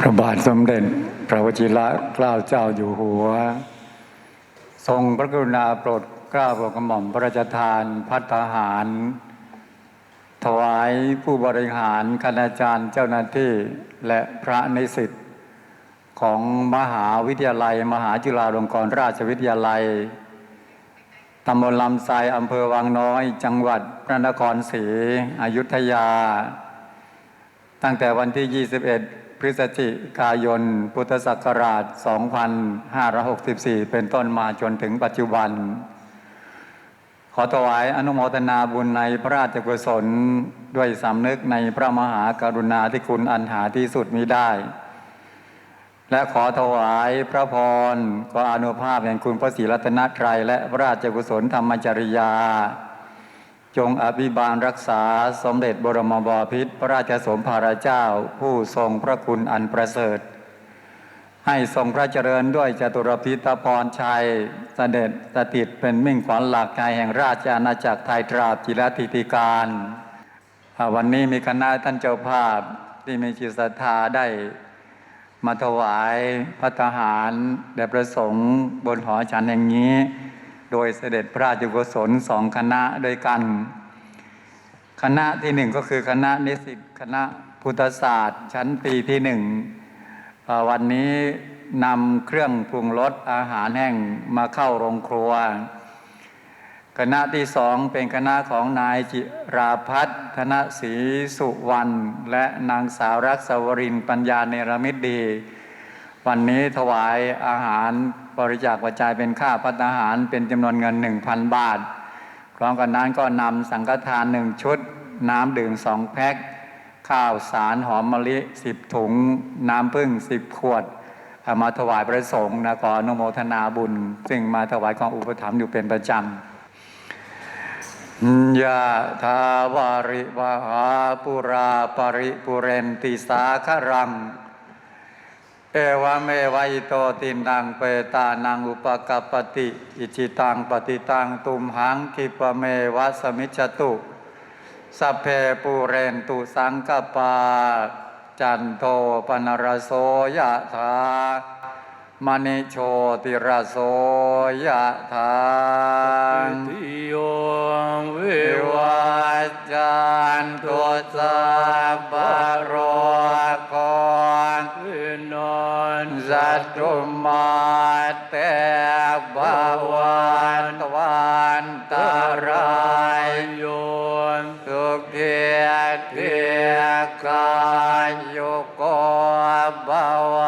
พระบาทสมเด็จพระวชิระเกล้าเจ้าอยู่หัว ทรงพระกรุณาโปรดเกล้าโปรดกระหม่อมพระราชทานพัฒหาร ถวายผู้บริหารคณาจารย์เจ้าหน้าที่และพระนิสิตของมหาวิทยาลัย มหาจุฬาลงกรณราชวิทยาลัยตำบลลำไทรอำเภอวังน้อย จังหวัดพระนครศรีอยุธยา ตั้งแต่วันที่ 21 พฤศจิกายน พุทธศักราช 2564 เป็นต้นมาจนถึงปัจจุบัน ขอถวายอนุโมทนาบุญในพระราชกุศลด้วยสำนึกในพระมหากรุณาธิคุณอันหาที่สุดมิได้ และขอถวายพระพรขออนุภาพแห่งคุณพระศรีรัตนตรัยและพระราชกุศลธรรมจริยา จงอภิบาลรักษาสมเด็จบรมบพิตรพระราชสมภารเจ้า ผู้ทรงพระคุณอันประเสริฐ ให้ทรงพระเจริญด้วยจตุรพิธพรชัยเสด็จสถิตเป็นมิ่งขวัญหลักใจแห่งราชอาณาจักรไทยตราบจิรติติการ วันนี้มีคณะท่านเจ้าภาพที่มีจิตศรัทธาได้มาถวายพระทหารแด่ประสงค์บนหอฉันแห่งนี้ โดยเสด็จพระราชกุศลสองคณะด้วยกัน คณะที่หนึ่งก็คือคณะนิสิตคณะพุทธศาสตร์ ชั้นปีที่หนึ่งวันนี้นำเครื่องปรุงรสอาหารแห้งมาเข้าโรงครัว คณะที่สองเป็นคณะของนายจิราพัฒน์ธนศรีสุวรรณและนางสาวรักษวรินปัญญาเนรมิตดี วันนี้ถวายอาหาร บริจาคปัจจัยเป็นค่าพัฒอาหารเป็นจำนวนเงิน 1,000 บาท พร้อมกันนั้นก็นำสังฆทานหนึ่งชุด น้ำดื่มสองแพ็ค ข้าวสารหอมมะลิสิบถุง น้ำผึ้งสิบขวด มาถวายพระสงฆ์นะขออนุโมทนาบุญ ซึ่งมาถวายกองอุปถัมภ์อยู่เป็นประจำยะทาวาริวหาปุราปริปุเรนติสาครัง เอวเมวัยโตตินังเปตานังอุปกปปติ อิจิตังปฏิตังตุมหังคิปเมวะสมิจตุสัพเพปูเรนตุสังกปา จันโทปนรโสยะถามณิโชติรโสยะถาติโยวิวัจจัน นอนสัตุมาเตบวันตวันตารายโยสุขีเทียกายโยกบวั